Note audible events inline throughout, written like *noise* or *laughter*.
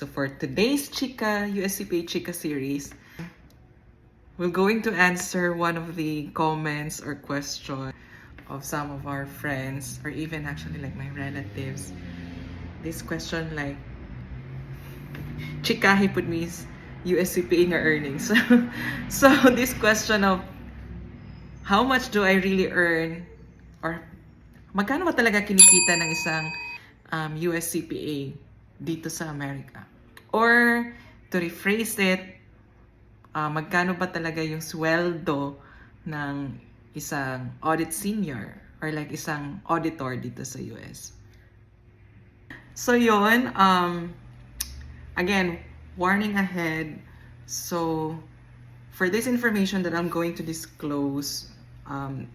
So for today's Chica, USCPA Chica series, we're going to answer one of the comments or questions of some of our friends or even actually like my relatives. This question like, Chikahe put me USCPA nga earnings. *laughs* So, this question of how much do I really earn or magkano ba talaga kinikita ng isang um, US CPA dito sa Amerika? Or to rephrase it, ah, magkano ba talaga yung sweldo ng isang audit senior or like isang auditor dito sa US? So yon um, again, warning ahead. So, for this information that I'm going to disclose, um,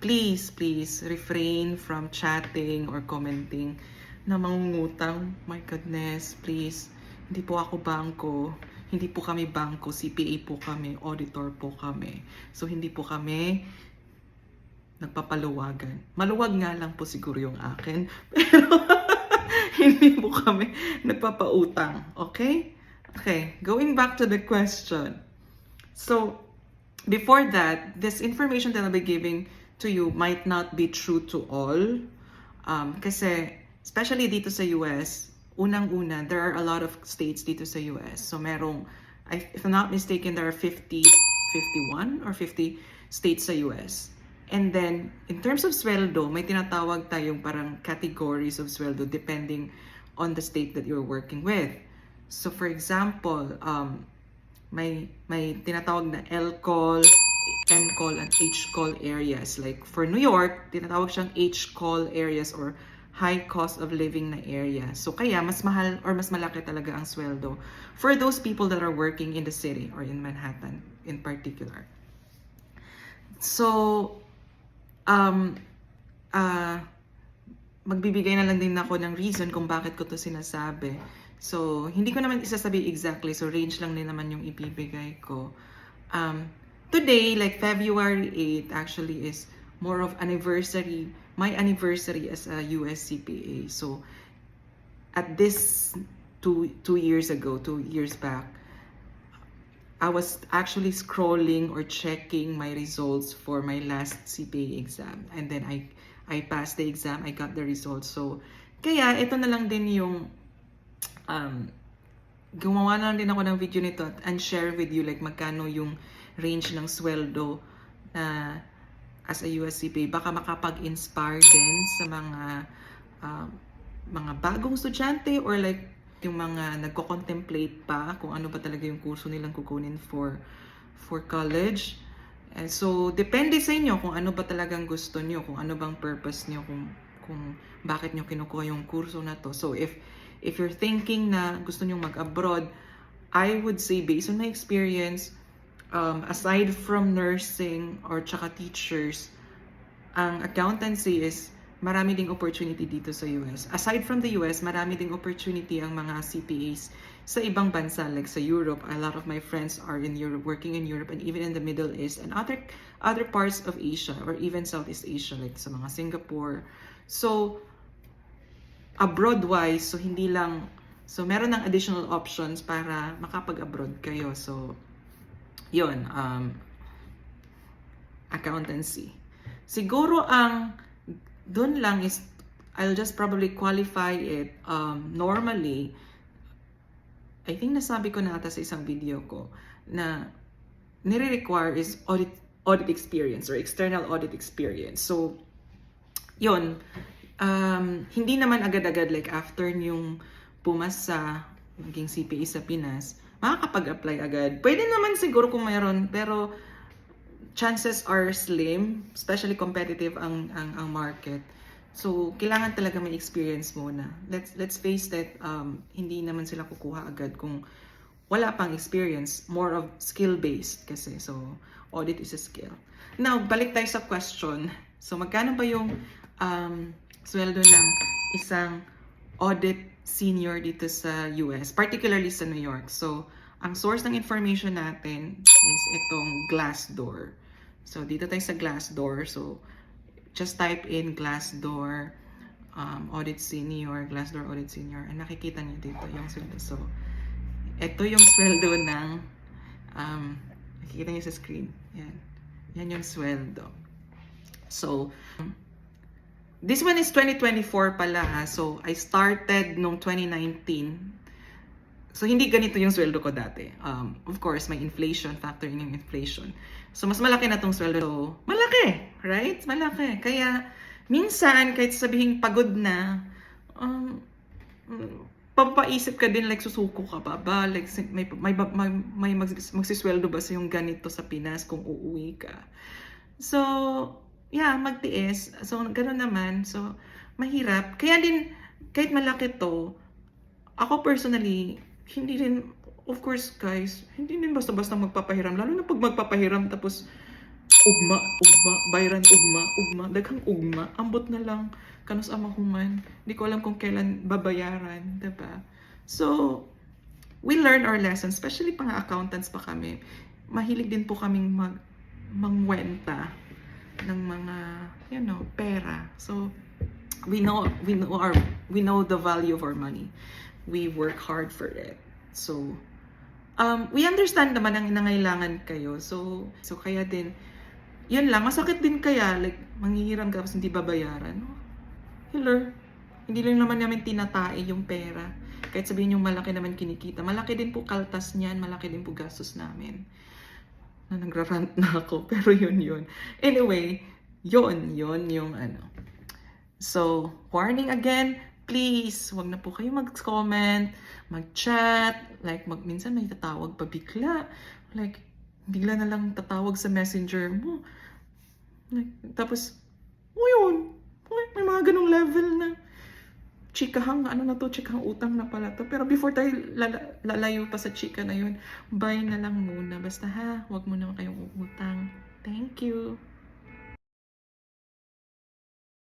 please, please refrain from chatting or commenting na mangungutang. My goodness, please. Hindi po ako bangko. Hindi po kami bangko. CPA po kami. Auditor po kami. So, hindi po kami nagpapaluwagan. Maluwag nga lang po siguro yung akin. *laughs* Pero, hindi po kami nagpapautang. Okay? Okay, going back to the question. So, before that, this information that I'll be giving to you might not be true to all. Um, kasi, especially dito sa US, unang-una, there are a lot of states dito sa US. So, merong, if I'm not mistaken, there are 50, 51 or 50 states sa US. And then, in terms of sweldo, may tinatawag tayong parang categories of sweldo depending on the state that you're working with. So, for example, um, may may tinatawag na L-call, N-call, and H-call areas. Like for New York, tinatawag siyang H-call areas or high cost of living na area. So kaya mas mahal or mas malaki talaga ang sweldo for those people that are working in the city or in Manhattan in particular. So, um, ah, magbibigay na lang din ako ng reason kung bakit ko to sinasabi. So, hindi ko naman isasabi exactly. So, range lang din naman yung ibibigay ko. Um, today, like February 8, actually is more of anniversary, my anniversary as a US CPA. So, at this two, two years ago, two years back, I was actually scrolling or checking my results for my last CPA exam. And then I I passed the exam, I got the results. So, kaya ito na lang din yung um, gumawa na lang din ako ng video nito and share with you like magkano yung range ng sweldo na as a USCPA. Baka makapag-inspire din sa mga um, mga bagong estudyante or like yung mga nagko-contemplate pa kung ano ba talaga yung kurso nilang kukunin for for college. And so, depende sa inyo kung ano ba talagang gusto niyo, kung ano bang purpose niyo, kung, kung bakit niyo kinukuha yung kurso na to. So, if, if you're thinking na gusto niyo mag-abroad, I would say based on my experience, um, aside from nursing or tsaka teachers, ang accountancy is marami ding opportunity dito sa US. Aside from the US, marami ding opportunity ang mga CPAs sa ibang bansa like sa Europe. A lot of my friends are in Europe, working in Europe and even in the Middle East and other other parts of Asia or even Southeast Asia like sa mga Singapore. So abroad wise, so hindi lang so meron ng additional options para makapag-abroad kayo. So yun, um, accountancy. Siguro ang doon lang is I'll just probably qualify it um, normally I think nasabi ko na ata sa isang video ko na nire-require is audit audit experience or external audit experience. So, yon um, hindi naman agad-agad like after yung pumasa maging CPA sa Pinas, makakapag-apply agad. Pwede naman siguro kung mayroon, pero chances are slim, especially competitive ang ang, ang market. So, kailangan talaga may experience muna. Let's let's face that um, hindi naman sila kukuha agad kung wala pang experience, more of skill-based kasi. So, audit is a skill. Now, balik tayo sa question. So, magkano ba yung um, sweldo ng isang audit senior dito sa US, particularly sa New York? So, ang source ng information natin is itong Glassdoor. So, dito tayo sa Glassdoor. So, just type in Glassdoor um, Audit Senior, Glassdoor Audit Senior, and nakikita niyo dito yung sweldo. So, ito yung sweldo ng, um, nakikita niyo sa screen. Yan. Yan yung sweldo. So, this one is 2024 pala ha. So, I started nung 2019. So, hindi ganito yung sweldo ko dati. Um, of course, may inflation, factor in yung inflation. So, mas malaki na tong sweldo. So, malaki, right? Malaki. Kaya, minsan, kahit sabihin pagod na, um, papaisip ka din, like, susuko ka pa ba? Like, may, may, may, may magsis- magsisweldo ba sa yung ganito sa Pinas kung uuwi ka? So, yeah, magtiis. So, gano'n naman. So, mahirap. Kaya din, kahit malaki to, ako personally, hindi rin, of course guys, hindi din basta-basta magpapahiram. Lalo na pag magpapahiram tapos ugma, ugma, bayran ugma, ugma, daghang ugma, ambot na lang, kanus amahuman. Hindi ko alam kung kailan babayaran, 'di ba? So, we learn our lessons, especially pang accountants pa kami. Mahilig din po kaming mag mangwenta ng mga, you know, pera. So, we know we know our we know the value of our money. We work hard for it. So um we understand naman ang nangailangan kayo. So so kaya din yun lang masakit din kaya like manghihiram ka tapos hindi babayaran. Hello. Hindi lang naman namin tinatae yung pera. Kahit sabihin yung malaki naman kinikita. Malaki din po kaltas niyan, malaki din po gastos namin. Na nagrarant na ako, *laughs* pero yun yun. Anyway, yun, yun yung ano. So, warning again, please, wag na po kayo mag-comment, mag-chat, like, mag, minsan may tatawag pa bigla. Like, bigla na lang tatawag sa messenger mo. Like, tapos, oh yun, may mga ganong level na chikahang, ano na to, chikahang utang na pala to. Pero before tayo lala- lalayo pa sa chika na yun, buy na lang muna. Basta ha, wag mo naman kayong utang. Thank you.